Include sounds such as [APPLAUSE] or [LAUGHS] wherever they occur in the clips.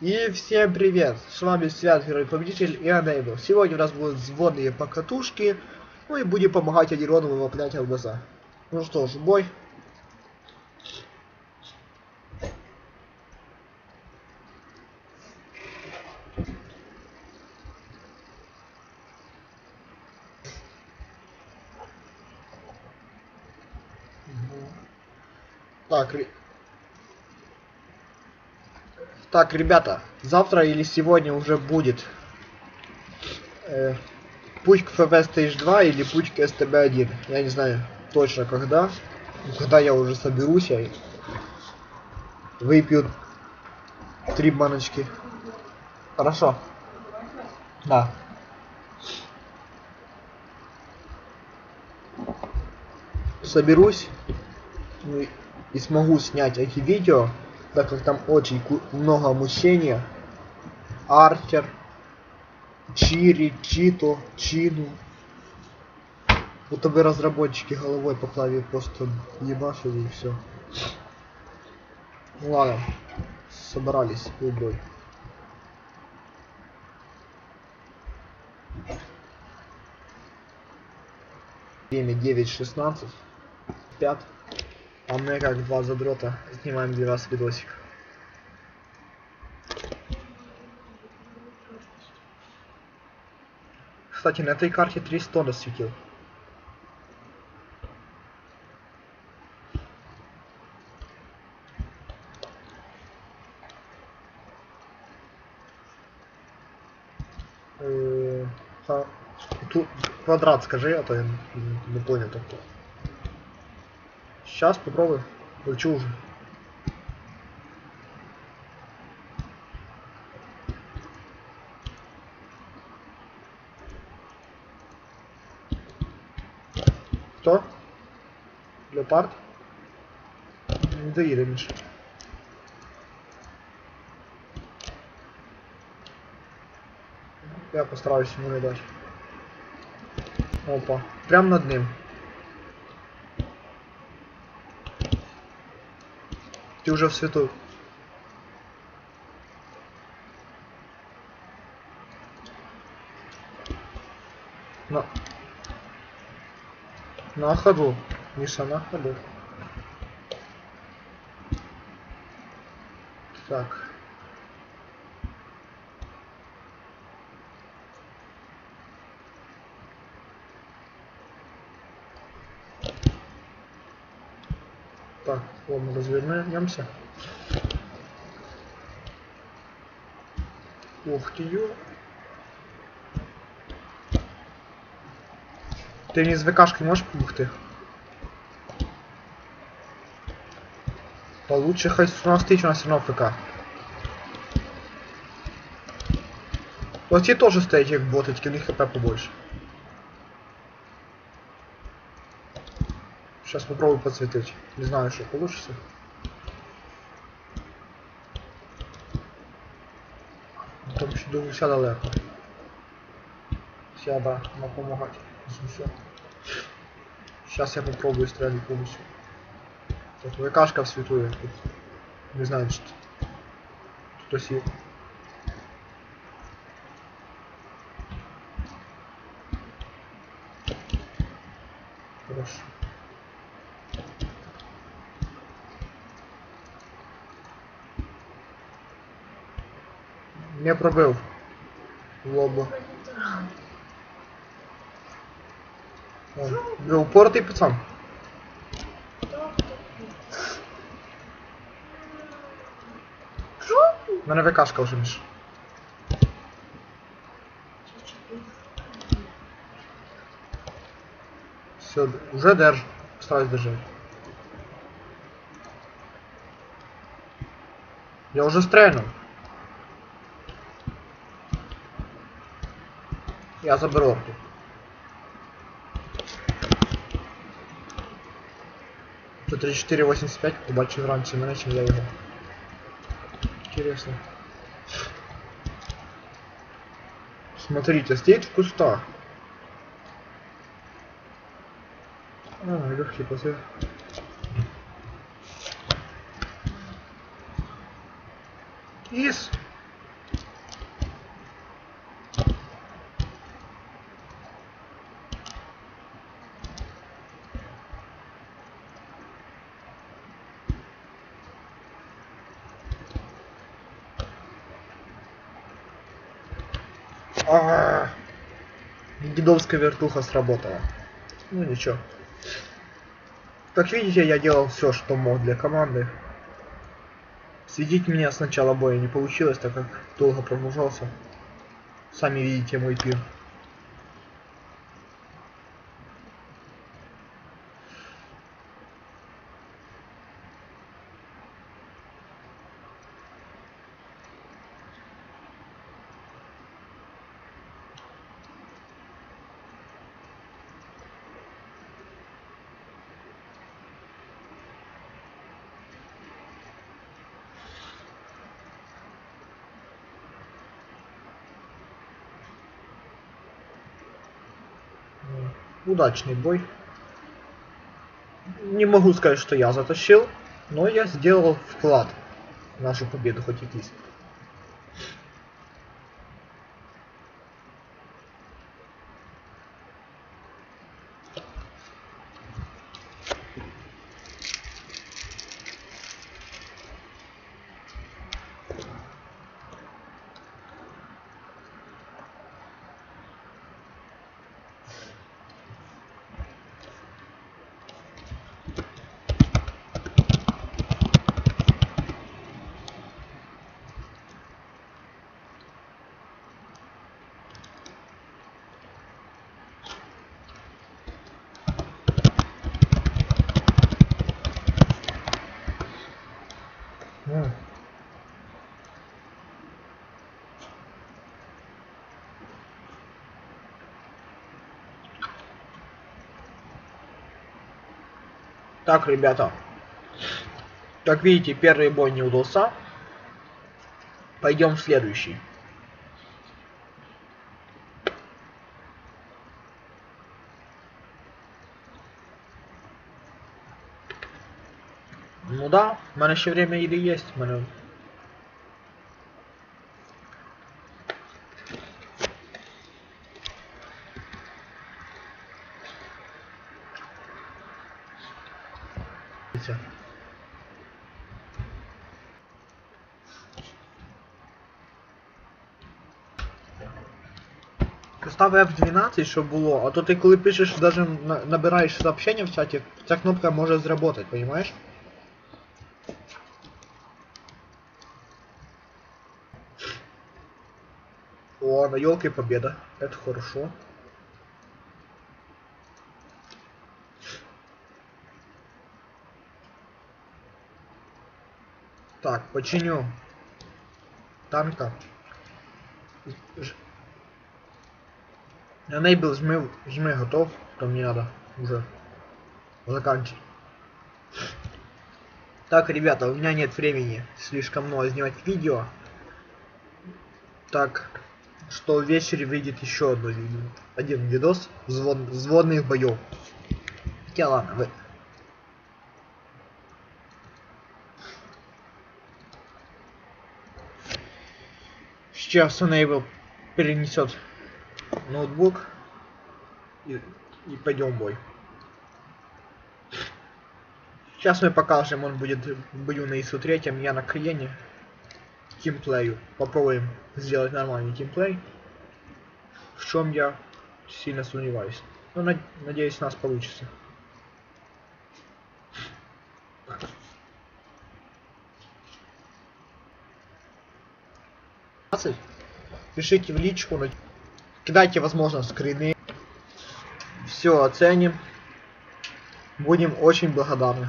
И всем привет! С вами Свят, Герой Победитель и Unable. Сегодня у нас будут взводные покатушки, ну и будем помогать Адирону выплять ЛБЗ. Ну что ж, бой. Так, так, ребята, завтра или сегодня уже будет э, путь к ФВ Stage 2 или путь к СТБ-1. Я не знаю точно когда. Когда я уже соберусь, я выпью три баночки. Хорошо. Да. Соберусь и смогу снять эти видео, так как там очень много мучения. Арчер, Чири, Чито, Чину. Будто бы разработчики головой по клаве просто ебашили и все. Ну ладно, собрались в бой. Время 9.16. 5. А мы как два задрота снимаем для вас видосик. Кстати, на этой карте 300 насветил. Э, та- Тут квадрат скажи, а то я не- не понял так. Сейчас попробую. Включу уже. Кто? Леопард? Не доїде, Міша. Я постараюсь ему не дать. Опа. Прям над ним. Ты уже в свету. На... На ходу. Миша, на ходу. Так. Так, мы развернемся. Ух ты, ё. Ты не с ВКшкой можешь побухти? Получше хоть у нас тысяч, у нас все равно ФК. Вот те тоже стоят как боты, только у них хп побольше. Сейчас попробую подсветить. Не знаю, что получится. Там ще до гуся далеко. Сяда, на помогать. Сейчас я попробую стрелять по гусю. Так, ВКшка светует тут. Не знаю, что. Хтось є. Не пробив. В лобу. Ви упоротий пацан. У мене ВКшка вже між. Все, уже держ. Стараюсь держать. Я уже стрельнул. Я заберу арту. Це 3485, побачив раніше мене, чим я його. Интересно. Смотрите, стоит в кустах. А, легкий посыл. Ис! А, Дедовская вертуха сработала. Ну ничего. Как видите, я делал все, что мог для команды. Светить меня с начала боя не получилось, так как долго промужался. Сами видите мой пир. Удачный бой. Не могу сказать, что я затащил, но я сделал вклад в нашу победу хоть якийсь. Так, ребята. Как видите, первый бой не удался. Пойдем в следующий. Ну да, в мене ще время їди є. В. Дивіться. Постав F12, щоб було, а то ти коли пишеш, даже на- набираєш сообщення в чаті, ця кнопка може зработать, понимаешь? О, на елке победа. Это хорошо. Так, починю танка. Ж- Enable жми, жми готов, то мне надо уже заканчивать. Так, ребята, у меня нет времени слишком много снимать видео. Так, что в вечере выйдет еще одно видео. Один видос взвод, взводных боев. Хотя ладно, вы... Сейчас Enable перенесет ноутбук и, и пойдем в бой. Сейчас мы покажем, он будет в бою на ИСу-3, я на Криене. Тимплею. Попробуем сделать нормальный тимплей. В чем я сильно сомневаюсь. Ну, над- надеюсь, у нас получится. Пишите в личку, кидайте, возможно, скрины. Все оценим. Будем очень благодарны.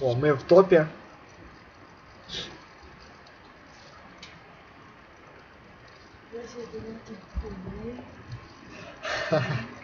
О, мы в топе. [LAUGHS]